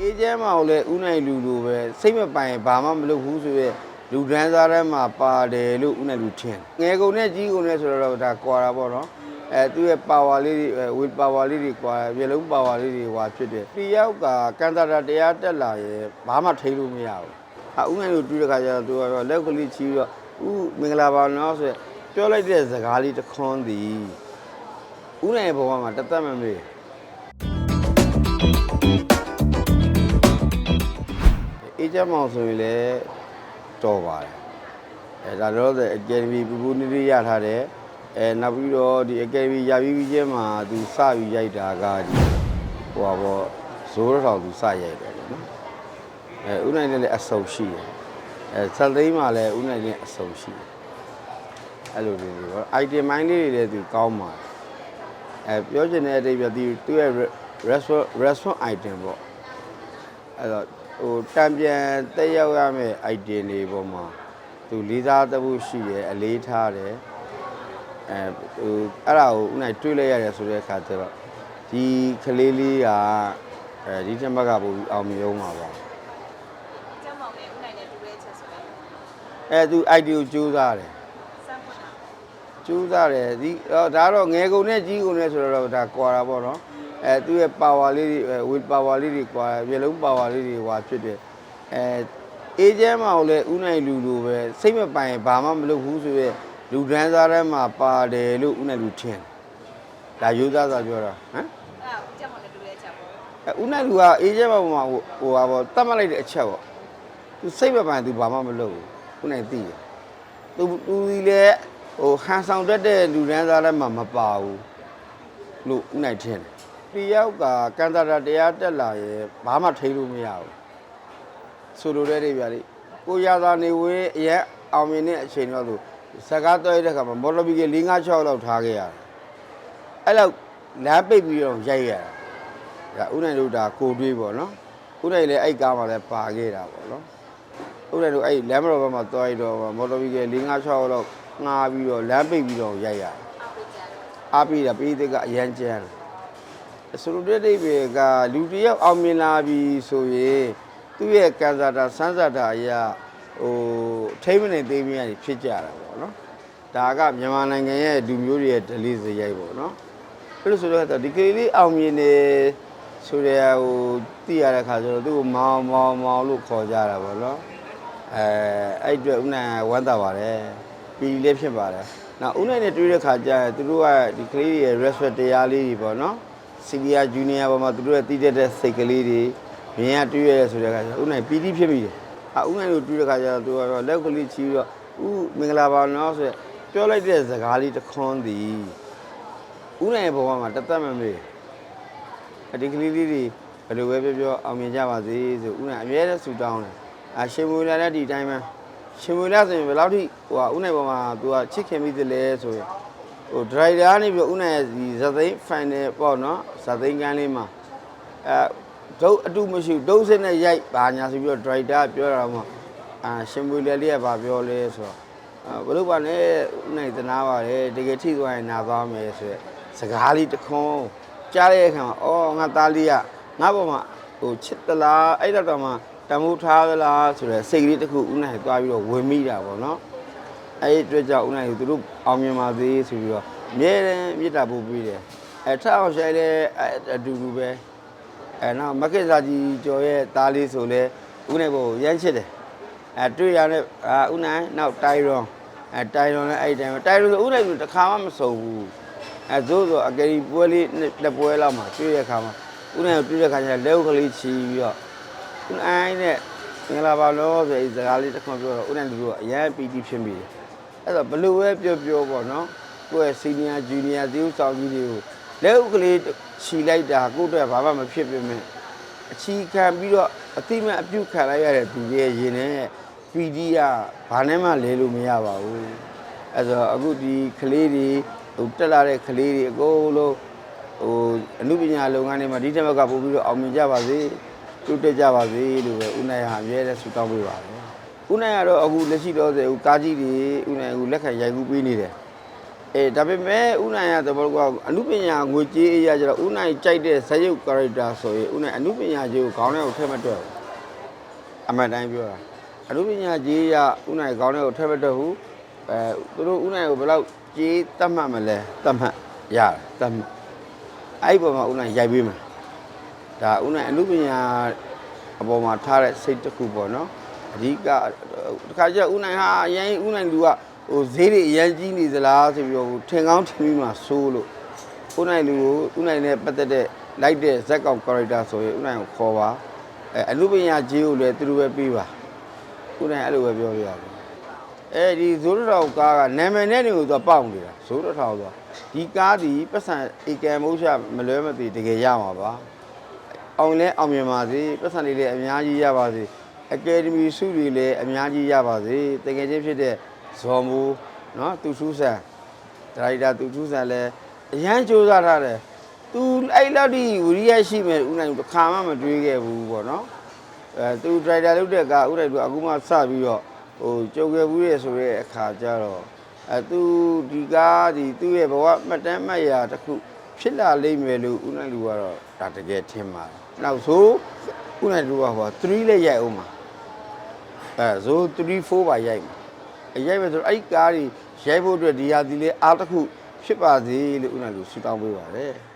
အေဂျင့်မောင်လည်းဥနိုင်လူလိုပဲစိတ်မပိုင်ဘာမှမလုပ်ဘူးဆိုရဲလူဒန်းစားထဲမှာပါတယ်လို့ဥနိုင်လူထင်ငယ်ကုန်နဲ့ကြီးကုန်နဲ့ဆိုတော့ဒါကွာတာပေါ့နော်အဲသူရဲ့ power လေးတွေ will power လေးတွေကွာမျက်လုံး power လေးတွေဟွာဖြစ်တယ်ဒီယောက်ကကန်တာတာတရားတက်လာရဲ့ဘာမှထိလို့မရဘူးဟာဥနိုင်လူတူးတဲ့ခါကျတော့သူကတော့လက်ကလေးချီးတော့ဥမင်္ဂလာပါနော်ဆိုရယ်ပြောလိုက်တဲ့စကားလေးတစ်ခွန်းသည်ဥနိုင်ရဲ့ဘဝမှာတသက်မမေ့ အေးချမ်းမောင်ဆိုရင်လည်းတော်ပါတယ်အဲဒါတော့အကယ်ဒမီပူပူနီးနီးရထားတယ်အဲနောက်ပြီးတော့ဒီအကယ်ဒမီရပြီးပြီးချင်းမှာသူစပြီးရိုက်တာကဒီဟိုပါဘောဇိုးရထောင်သူစရိုက်တယ်ပေါ့နော်အဲဦးနိုင်လည်းလည်းအဆုံရှိတယ်အဲဆက်သိမ်းမှာလည်းဦးနိုင်လည်းအဆုံရှိတယ်အဲ့လိုလေးတွေပေါ့ item မိုင်းလေးတွေလည်းသူကောင်းပါတယ်အဲပြောချင်တဲ့အတိတ်ပြသူသူရဲ့ restaurant restaurant item ပေါ့အဲ့တော့ ဟိုတံပြန်တက်ရောက်ရမယ့် item တွေပေါ်မှာသူလေးစားသမှုရှိတယ်အလေးထားတယ်အဲဟိုအဲ့ဒါကိုဥနိုင်တွေးလိုက်ရတယ်ဆိုတဲ့အခါကျတော့ဒီကလေးလေးကအဲဒီတစ်မက်ကပို့ပြီးအောင်မြုံမှာပါကျမ်းမောင်နဲ့ဦးနိုင်နဲ့တူတဲ့ချက်ဆိုရင်အဲသူ ID ကိုကြိုးစားတယ်စမ်းဖွင့်တာကြိုးစားတယ်ဒီအော်ဒါတော့ငယ်ကုန်နဲ့ကြီးကုန်နဲ့ဆိုတော့ဒါကွာတာပေါ့နော် အဲသူရဲ့ power လေးတွေ will power လေးတွေကွာမျက်လုံး power လေးတွေဟွာဖြစ်တယ်အဲအေဂျင့်မောင်လည်းဥနိုင်လူလိုပဲစိတ်မပိုင်ဘာမှမလုပ်ဘူးဆိုရဲလူဒန်းစားထဲမှာပါတယ်လို့ဥနိုင်လူထင်ဒါရိုးသားစွာပြောတာဟမ်အဲ့ဒါကျမ်းမောင်နဲ့တူတဲ့ချက်ပေါ့အဲဥနိုင်လူကအေဂျင့်မောင်မှာဟိုဟိုဟာပေါ့တတ်မှတ်လိုက်တဲ့အချက်ပေါ့သူစိတ်မပိုင်သူဘာမှမလုပ်ဘူးဥနိုင်သိတယ်သူသူဒီလေဟိုဟန်ဆောင်တတ်တဲ့လူဒန်းစားထဲမှာမပါဘူးလို့ဥနိုင်ထင်တယ် ဒီယောက်ကကန်တာတာတရားတက်လာရဲ့ဘာမှထိလို့မရဘူးဆိုလိုတဲ့တွေဗျာလေကိုရသာနေဝင်းအရက်အောင်မြင်တဲ့အချိန်တော့သူစကားတော်ရတဲ့ခါမှာမော်လဘီက4 5 6လောက်ထားခဲ့ရတယ်အဲ့လောက်လမ်းပိတ်ပြီးတော့ရိုက်ရတာဒါဥနိုင်တို့ဒါကိုတွေးပေါ့နော်ဥနိုင်လည်းအဲ့ကားမှာလည်းပါခဲ့တာပေါ့နော်ဥနိုင်တို့အဲ့လမ်းမတော်ဘက်မှာတော်ရတော့မော်လဘီက4 5 6လောက်ငားပြီးတော့လမ်းပိတ်ပြီးတော့ရိုက်ရတာအားပေးကြတယ်အားပေးတာပေးတဲ့ကအရန်ကျန်းတယ် ဆိုလိုတဲ့အိဗေကလူတစ်ယောက်အောင်မြင်လာပြီဆိုရင်သူ့ရဲ့ကံစားတာစမ်းစားတာအရာဟိုထိမ့်မနေသေးမရဖြစ်ကြတာပေါ့နော်ဒါကမြန်မာနိုင်ငံရဲ့လူမျိုးတွေရဲ့ဒလိစရိုက်ပေါ့နော်အဲ့လိုဆိုတော့ဒီကလေးလေးအောင်မြင်နေဆိုတဲ့ဟိုသိရတဲ့ခါကျတော့သူ့ကိုမောင်မောင်မောင်လို့ခေါ်ကြတာပေါ့နော်အဲအဲ့အတွက်ဦးနိုင်ဝမ်းသာပါတယ်ပြည်လေးဖြစ်ပါတယ်နောက်ဦးနိုင်နဲ့တွေ့တဲ့ခါကျရင်သူတို့ကဒီကလေးတွေရဲ့ respect တရားလေးတွေပေါ့နော် senior junior ပေါ်မှာသူတို့ရဲ့တည်တဲ့စိတ်ကလေးတွေမြင်ရတွေ့ရဆိုတဲ့ခါကျဦးနိုင်ပီတိဖြစ်မိတယ်ဟာဦးနိုင်တို့တွေ့တဲ့ခါကျတော့သူကတော့လက်ကလေးချီပြီးတော့ဦးမင်္ဂလာပါနော်ဆိုရယ်ပြောလိုက်တဲ့စကားလေးတစ်ခွန်းသည်ဦးနိုင်ရဲ့ဘဝမှာတသက်မမေ့အဒီကလေးလေးတွေဘယ်လိုပဲပြောပြောအောင်မြင်ကြပါစေဆိုဦးနိုင်အမြဲတမ်းဆူတောင်းတယ်အရှင်မွေလာတဲ့ဒီတိုင်းမှာရှင်မွေလာဆိုရင်ဘယ်လောက်ထိဟိုကဦးနိုင်ပေါ်မှာသူကချစ်ခင်မိသလဲဆိုရင် ဟိုဒရိုက်တာကနေပြီးဦးနိုင်ရဲ့ဒီဇသိန်းဖိုင်နယ်ပေါ့နော်ဇသိန်းကန်းလေးမှာအဲဒုတ်အတူမရှိဘူးဒုတ်စစ်နဲ့ရိုက်ပါညာဆိုပြီးတော့ဒရိုက်တာပြောတာမှအာရှင်မွေလေလေးကဘာပြောလဲဆိုတော့အာဘလို့ပါနဲ့ဦးနိုင်သနာပါတယ်တကယ်ထိသွားရင်နာသွားမယ်ဆိုရက်စကားလေးတစ်ခွန်းကြားတဲ့အခါမှာအော်ငါသားလေးကငါ့ဘောမှာဟိုချစ်သလားအဲ့တော့တော့မှတမိုးထားသလားဆိုတော့စိတ်ကလေးတစ်ခုဦးနိုင်သွားပြီးတော့ဝင်မိတာပေါ့နော် အဲ့ဒီအတွက်ကြောင့်ဦးနိုင်သူတို့အောင်မြင်ပါစေဆိုပြီးတော့အမြဲတမ်းမြစ်တာပို့ပေးတယ်အဲထအောင်ဆိုင်လဲအတူတူပဲအဲနောက်မက္ကိစာကြီးကျော်ရဲ့သားလေးဆိုလဲဦးနိုင်ဘောရမ်းချစ်တယ်အဲတွေ့ရတဲ့အာဦးနိုင်နောက်တိုင်ရွန်အဲတိုင်ရွန်လည်းအဲ့ဒီတိုင်းပဲတိုင်ရွန်ဆိုဦးနိုင်ဆိုတစ်ခါမှမစုံဘူးအဲသို့ဆိုအကယ်ကြီးပွဲလေးတစ်ပွဲလောက်မှာတွေ့ရခါမှာဦးနိုင်ကိုတွေ့တဲ့ခါကျလက်ဥကလေးချီပြီးတော့ဦးနိုင်နဲ့ငလာပါလို့ဆိုပြီးစကားလေးတစ်ခွန်းပြောတော့ဦးနိုင်လူကအရန်ပီတိဖြစ်မိတယ် အဲ့တော့ဘလို့ပဲပြောပြောပေါ့နော်ကိုယ့်ရဲ့ senior junior သီးဥဆောင်ကြီးတွေကိုလက်ဥကလေးခြီလိုက်တာကိုယ့်အတွက်ဘာမှမဖြစ်ပြမယ်အချီခံပြီးတော့အတိမတ်အပြုတ်ခံလိုက်ရတဲ့သူတွေရဲ့ရင်နဲ့ပီဒီကဘာနဲ့မှလဲလို့မရပါဘူးအဲ့တော့အခုဒီကလေးတွေဟိုတက်လာတဲ့ကလေးတွေအကုန်လုံးဟိုအမှုပညာလုပ်ငန်းတွေမှာဒီတစ်ဘက်ကပို့ပြီးတော့အောင်မြင်ကြပါစေတိုးတက်ကြပါစေလို့ပဲဦးနိုင်ဟာအမြဲတမ်းဆုတောင်းပေးပါတယ် ဦးနိုင်ကတော့အခုလက်ရှိတော့စေဦးကားကြီးတွေဦးနိုင်အခုလက်ခံရိုက်ကူးပေးနေတယ်အေးဒါပေမဲ့ဥနိုင်ရသဘောကအနုပညာငွေကြေးအရာကျတော့ဥနိုင်ကြိုက်တဲ့ဇာတ်ရုပ် character ဆိုရင်ဥနိုင်အနုပညာကြီးကိုခေါင်းထဲကိုထည့်မတွက်ဘူးအမှန်တိုင်းပြောတာအနုပညာကြီးရဥနိုင်ခေါင်းထဲကိုထည့်မတွက်ဘူးအဲသူတို့ဥနိုင်ကိုဘယ်လောက်ကြီးတတ်မှတ်မလဲတတ်မှတ်ရတယ်တတ်မှတ်အဲ့ဒီပုံမှာဥနိုင်ရိုက်ပေးမှာဒါဥနိုင်အနုပညာအပေါ်မှာထားတဲ့စိတ်တစ်ခုပေါ့နော် အဓိကတခါကျဥနိုင်ဟာအရင်ဥနိုင်လူကဟိုဈေးတွေအရင်ကြီးနေသလားဆိုပြီးတော့ဟိုထင်ကောင်းထင်ပြီးမှစိုးလို့ဥနိုင်လူကိုဥနိုင်နဲ့ပတ်သက်တဲ့လိုက်တဲ့ဇက်ကောင် character ဆိုရင်ဥနိုင်ကိုခေါ်ပါအဲအနုပညာကြီးကိုလည်းသူတို့ပဲပြီးပါဥနိုင်အဲ့လိုပဲပြောပြရတယ်အဲဒီဇိုးရတော်ကားကနာမည်နဲ့နေကိုသူကပေါက်နေတာဇိုးရတော်ဆိုဒီကားဒီပတ်စံဧကံမုတ်ချမလွဲမသွေတကယ်ရမှာပါအောင်လဲအောင်မြင်ပါစေပတ်စံလေးလည်းအများကြီးရပါစေ အကယ်ဒမီဆုတွေလည်းအများကြီးရပါစေတကယ်ချင်းဖြစ်တဲ့ဇော်မိုးနော်သူထူးဆန်ဒရိုက်တာသူထူးဆန်လည်းအရန်စူးစမ်းထားတယ်သူအဲ့လောက်ထိဝိရိယရှိမယ်ဦးနိုင်တစ်ခါမှမတွေးခဲ့ဘူးပေါ့နော်အဲသူဒရိုက်တာလုပ်တဲ့ကဦးနိုင်သူအခုမှစပြီးတော့ဟိုကြုံခဲ့ဘူးရဲ့ဆိုတဲ့အခါကျတော့အဲသူဒီကားဒီသူ့ရဲ့ဘဝမှတ်တမ်းမှတ်ရာတစ်ခုဖြစ်လာလိမ့်မယ်လို့ဦးနိုင်လူကတော့ဒါတကယ်ထင်ပါတယ်။နောက်ဆိုဦးနိုင်လူကဟို3လည်းရိုက်အောင်မှာ။ အဲဆို3 4ပါရိုက်မှာ။အရိုက်မယ်ဆိုတော့အဲ့ဒီကားကြီးရိုက်ဖို့အတွက်ဒီဟာဒီလေးအားတစ်ခုဖြစ်ပါစေလို့ဦးနိုင်လူဆုတောင်းပေးပါတယ်။